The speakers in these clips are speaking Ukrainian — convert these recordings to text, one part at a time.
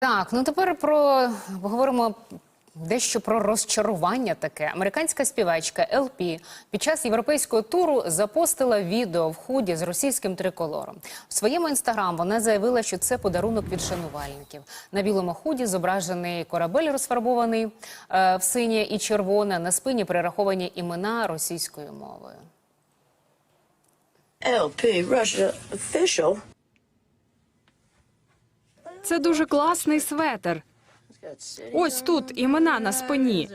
Так, ну тепер про поговоримо дещо про розчарування таке. Американська співачка ЛП під час європейського туру запостила відео в худі з російським триколором. В своєму інстаграм вона заявила, що це подарунок від шанувальників. На білому худі зображений корабель розфарбований е, в синє і червоне. На спині перераховані імена російською мовою. LP Russia official. Це дуже класний светер. Ось тут імена на спині.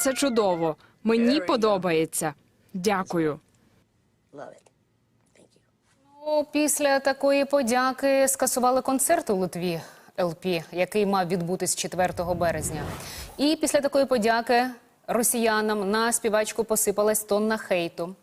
Це чудово. Мені подобається. Дякую. Ну, Після такої подяки скасували концерт у Литві ЛП, який мав відбутись 4 березня. І після такої подяки росіянам на співачку посипалась тонна хейту.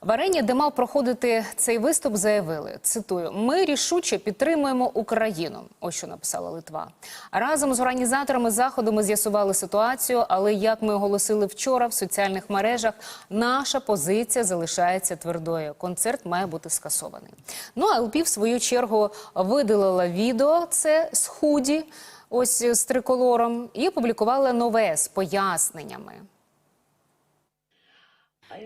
В арені, де мав проходити цей виступ, заявили: цитую: ми рішуче підтримуємо Україну. Ось що написала Литва. Разом з організаторами заходу ми з'ясували ситуацію, але як ми оголосили вчора в соціальних мережах, наша позиція залишається твердою. Концерт має бути скасований. Ну а ЛП, в свою чергу видалила відео це з худі, ось з триколором, і опублікувала нове з поясненнями.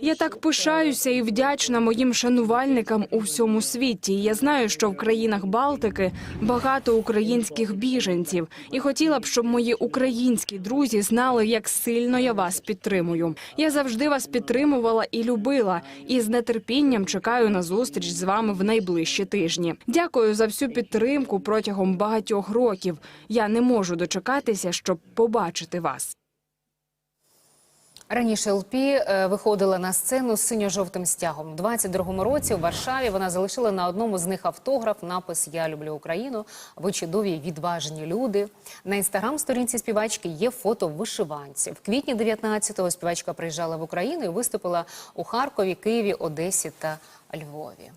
Я так пишаюся і вдячна моїм шанувальникам у всьому світі. Я знаю, що в країнах Балтики багато українських біженців, і хотіла б, щоб мої українські друзі знали, як сильно я вас підтримую. Я завжди вас підтримувала і любила, і з нетерпінням чекаю на зустріч з вами в найближчі тижні. Дякую за всю підтримку протягом багатьох років. Я не можу дочекатися, щоб побачити вас. Раніше ЛП е, виходила на сцену з синьо-жовтим стягом. У 22-му році у Варшаві вона залишила на одному з них автограф напис Я люблю Україну. Ви чудові відважні люди. На інстаграм-сторінці співачки є фото в вишиванці. В квітні 19-го співачка приїжджала в Україну і виступила у Харкові, Києві, Одесі та Львові.